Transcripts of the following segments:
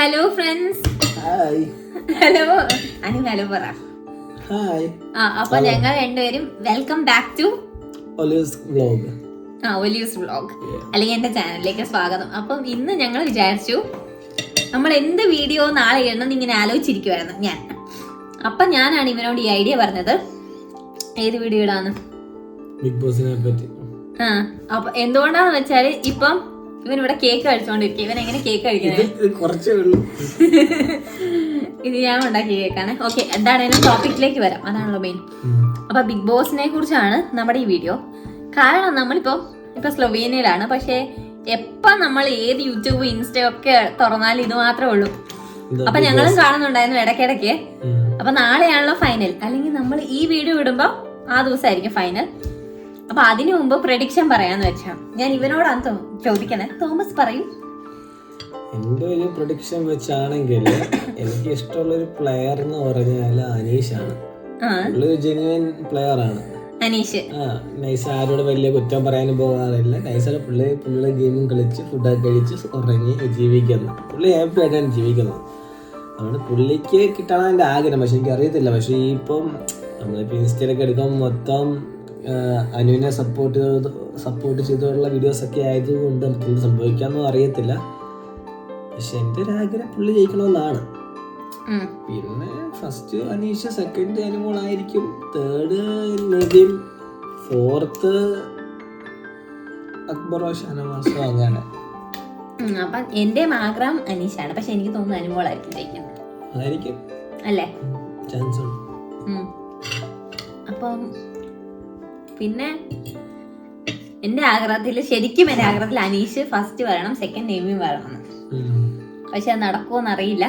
Hello friends hello Anu hello പറ. ആ അപ്പൊ ഞങ്ങൾ രണ്ടുപേരും വെൽക്കം ബാക്ക് ടു വ്ലോഗ് ആ ഒലിയൂസ് വ്ളോഗ് അല്ലെങ്കിൽ എന്റെ ചാനലിലേക്ക് സ്വാഗതം. അപ്പം ഇന്ന് ഞങ്ങൾ വിചാരിച്ചു നമ്മൾ എന്ത് വീഡിയോ നാളെ ഇടണം ഇങ്ങനെ ആലോചിച്ചിരിക്കുവായിരുന്നു. ഞാൻ. അപ്പൊ ഞാനാണ് ഇവനോട് ഈ ഐഡിയ പറഞ്ഞത്. ഏത് വീഡിയോ ഇടാന്ന്? ബിഗ് ബോസിനെ പറ്റി. ആ അപ്പൊ എന്തുകൊണ്ടാന്ന് വെച്ചാൽ ഇപ്പം ഇവൻ ഇവിടെ കേക്ക് കഴിച്ചോണ്ടിരിക്കും ഇവൻ എങ്ങനെ കേക്ക് കഴിക്കുന്നത് ഇത് ഞാൻ ഉണ്ടാക്കിയ കേക്കാണ് ഓക്കെ എന്താണേലും ടോപ്പിക്കിലേക്ക് വരാം. അതാണല്ലോ മെയിൻ അപ്പൊ ബിഗ് ബോസിനെ കുറിച്ചാണ് നമ്മുടെ ഈ വീഡിയോ കാരണം നമ്മളിപ്പോ ഇപ്പൊ സ്ലൊവേനിയയിലാണ്. പക്ഷേ എപ്പം നമ്മൾ ഏത് യൂട്യൂബ് ഇൻസ്റ്റ ഒക്കെ തുറന്നാലും ഇത് മാത്രമേ ഉള്ളൂ. അപ്പൊ ഞങ്ങളും കാണുന്നുണ്ടായിരുന്നു ഇടയ്ക്കിടയ്ക്ക്. അപ്പൊ നാളെയാണല്ലോ ഫൈനൽ അല്ലെങ്കിൽ നമ്മൾ ഈ വീഡിയോ ഇടുമ്പോ ആ ദിവസമായിരിക്കും ഫൈനൽ അപ്പൊ അതിനു മുമ്പ് പ്രഡിക്ഷൻ പറയാന്ന് വെച്ചാ ഞാൻ ഇവനോടാണ് ചോദിക്കണേ. തോമസ് പറയും. എന്റെ ഒരു പ്രൊഡിക്ഷൻ വെച്ചാണെങ്കിൽ എനിക്ക് ഇഷ്ടമുള്ള ഒരു പ്ലെയർ എന്ന് പറഞ്ഞാൽ അനീഷ് ആണ് പുള്ളി ഒരു ജെന്യുവൻ പ്ലെയർ ആണ്. അനീഷ്. ആ നൈസ് ആരോട് വലിയ കുറ്റം പറയാനും പോകാറില്ല. നൈസാണ് പുള്ളി പുള്ളിയുടെ ഗെയിമും കളിച്ച് ഫുഡൊക്കെ കഴിച്ച് ഉറങ്ങി ജീവിക്കുന്നു. പുള്ളി ഹാപ്പി ആയിട്ടാണ് ജീവിക്കുന്നത്. അതുകൊണ്ട് പുള്ളിക്ക് കിട്ടണം എന്റെ ആഗ്രഹം. പക്ഷെ എനിക്ക് അറിയത്തില്ല പക്ഷേ ഈ ഇപ്പം നമ്മളിപ്പോൾ ഇൻസ്റ്റയിലൊക്കെ എടുക്കുമ്പോൾ മൊത്തം അനുവിനെ സപ്പോർട്ട് ചെയ്ത് സപ്പോർട്ട് വീഡിയോസ് ഒക്കെ ആയതുകൊണ്ട് നമുക്ക് എന്ത് സംഭവിക്കാമെന്നും അറിയത്തില്ല. പക്ഷെ എന്റെ ഒരു ആഗ്രഹം പുള്ളി ജയിക്കണമെന്നാണ്. പിന്നെ ഫസ്റ്റ് അനീഷ സെക്കൻഡ് അനുമോൾ ആയിരിക്കും തേർഡ് നിതിൻ ഫോർത്ത് അക്ബറോ ഷാനവാസോ അങ്ങനെ. അപ്പം എന്റെ ആഗ്രഹം അനീഷാണ്. പക്ഷെ എനിക്ക് തോന്നുന്നു അനുമോളായിരിക്കും ജയിക്കുന്നത്. അതായിരിക്കും. അല്ലേ? ചാൻസ് ഉണ്ട്. അപ്പം പിന്നെ എന്റെ ആഗ്രഹത്തിൽ ശരിക്കും എന്റെ ആഗ്രഹത്തിൽ അനീഷ് ഫസ്റ്റ് വരണം സെക്കൻഡ് നെയ്മി വരണം. പക്ഷെ അത് നടക്കുമോന്ന് അറിയില്ല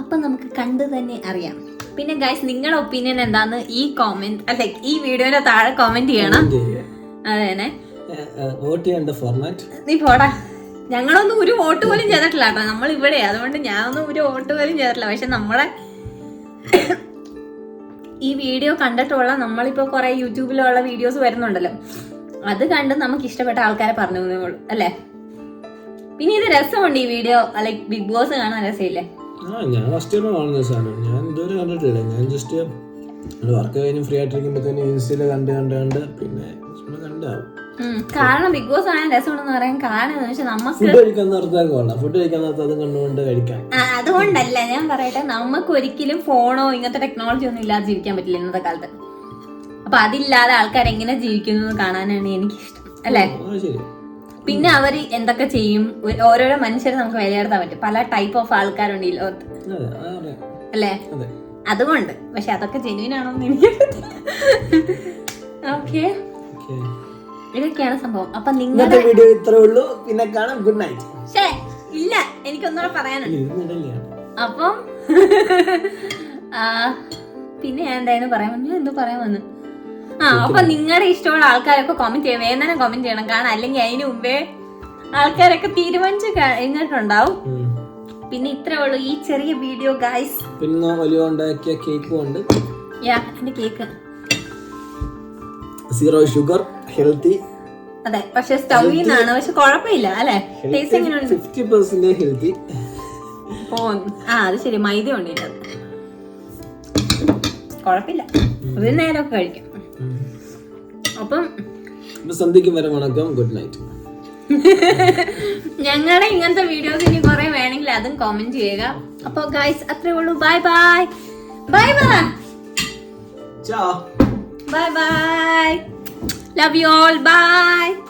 അപ്പം നമുക്ക് കണ്ടു തന്നെ അറിയാം. പിന്നെ ഗൈസ് നിങ്ങളുടെ ഒപ്പീനിയൻ എന്താന്ന് ഈ കോമെന്റ് അല്ലെ ഈ വീഡിയോയുടെ താഴെ കോമെന്റ് ചെയ്യണം. അതെ വോട്ട് ചെയ്യേണ്ട ഫോർമാറ്റ് നീ പോടാ. ഞങ്ങളൊന്നും ഒരു വോട്ട് പോലും ചെയ്തിട്ടില്ല കേട്ടോ. നമ്മൾ ഇവിടെ അതുകൊണ്ട് ഞാനൊന്നും ഒരു വോട്ട് പോലും ചെയ്തിട്ടില്ല. പക്ഷെ നമ്മളെ ഈ വീഡിയോ കണ്ടിട്ടുള്ള നമ്മളിപ്പോ കുറെ യൂട്യൂബിലുള്ള വീഡിയോസ് വരുന്നുണ്ടല്ലോ. അത് കണ്ട് നമുക്ക് ഇഷ്ടപ്പെട്ട ആൾക്കാരെ പറഞ്ഞു തന്നേ ഉള്ളൂ അല്ലേ? പിന്നെ ഇത് രസമുണ്ട് ഈ വീഡിയോ ലൈക് ബിഗ് ബോസ് കാണാൻ രസമില്ലേ? ഞാൻ ഞാൻ കണ്ടിട്ടില്ല. ഞാൻ ജസ്റ്റ് വർക്ക് കഴിഞ്ഞ് ഫ്രീ ആയിട്ടിരിക്കുമ്പോഴത്തേനും ഇൻസ്റ്റയിൽ കണ്ട് കണ്ട് കണ്ട് പിന്നെ കണ്ടാവും. കാരണം ബിഗ് ബോസ് ആണ് രസമുണ്ടെന്ന് പറയാൻ കാരണം എന്താന്ന് വെച്ചാൽ നമുക്ക് ഫുഡ് കഴിക്കാൻ നേരത്തെ കൊള്ളാം. ഫുഡ് കഴിക്കാൻ നേരത്തെ കണ്ടുകൊണ്ട് കഴിക്കാം. അതുകൊണ്ടല്ല ഞാൻ പറയട്ടെ നമുക്ക് ഒരിക്കലും ഫോണോ ഇങ്ങനത്തെ ടെക്നോളജി ഒന്നും ഇല്ലാതെ ജീവിക്കാൻ പറ്റില്ല ഇന്നത്തെ കാലത്ത്. അപ്പൊ അതില്ലാതെ ആൾക്കാർ എങ്ങനെ ജീവിക്കുന്നു കാണാനാണ് എനിക്ക് ഇഷ്ടം അല്ലെ പിന്നെ അവർ എന്തൊക്കെ ചെയ്യും? ഓരോരോ മനുഷ്യരെ നമുക്ക് വിലയിരുത്താൻ പറ്റും. പല ടൈപ്പ് ഓഫ് ആൾക്കാരുണ്ട് ഈ ലോകത്ത്. അല്ലേ? അതെ. അതുകൊണ്ട്. പക്ഷെ അതൊക്കെ ജെന്യൂൻ ആണോന്ന് എനിക്ക് ഓക്കെ ഇതൊക്കെയാണ് സംഭവം. അപ്പൊ നിങ്ങളുടെ വീഡിയോ ഇത്രേ ഉള്ളൂ. പിന്നെ കാണാം. ഗുഡ് നൈറ്റ് ഷേ ഇല്ല. എനിക്കൊന്നുകൂടെ പറയാനുണ്ട്. അപ്പം പിന്നെ ഞാൻ എന്തായാലും പറയാൻ വന്നു. എന്തോ പറയാൻ വന്നു. ആ അപ്പൊ നിങ്ങളുടെ ഇഷ്ടമുള്ള ആൾക്കാരൊക്കെ കമന്റ് ചെയ്യണം വേദന കമന്റ് ചെയ്യണം. കാരണം അല്ലെങ്കിൽ അതിന് മുമ്പേ ആൾക്കാരൊക്കെ തീരുമാനിച്ചു കഴിഞ്ഞിട്ടുണ്ടാവും പിന്നെ ഇത്രേ ഉള്ളൂ. ഈ ചെറിയ വീഡിയോ ഗൈസ് പിന്നെ ഒലിവ ഉണ്ടാക്കിയ കേക്കും ഉണ്ട്. യാ എന്റെ കേക്ക് സീറോ ഷുഗർ ഹെൽത്തി അതെ പക്ഷെ സ്റ്റൗവിൽ നിന്നാണ് പക്ഷെ കുഴപ്പമില്ല അല്ലെ? ടേസ്റ്റ് എങ്ങനെയുണ്ട്? ഫിഫ്റ്റി പെർസെന്റ് ഹെൽത്തി ഓ ആ അത് ശരി മൈദ ഉണ്ടല്ലോ കുഴപ്പമില്ല. ഒരു നേരമൊക്കെ കഴിക്കും. അപ്പം സന്ധ്യക്ക് വരെ വണക്കം ഗുഡ് നൈറ്റ് ഞങ്ങളുടെ ഇങ്ങനത്തെ വീഡിയോസ് ഇനി കുറെ വേണമെങ്കിൽ അതും കോമെന്റ് ചെയ്യുക. അപ്പൊ ഗൈസ് അത്രേ ഉള്ളൂ. ബൈ ബൈ ചാ bye bye love you all bye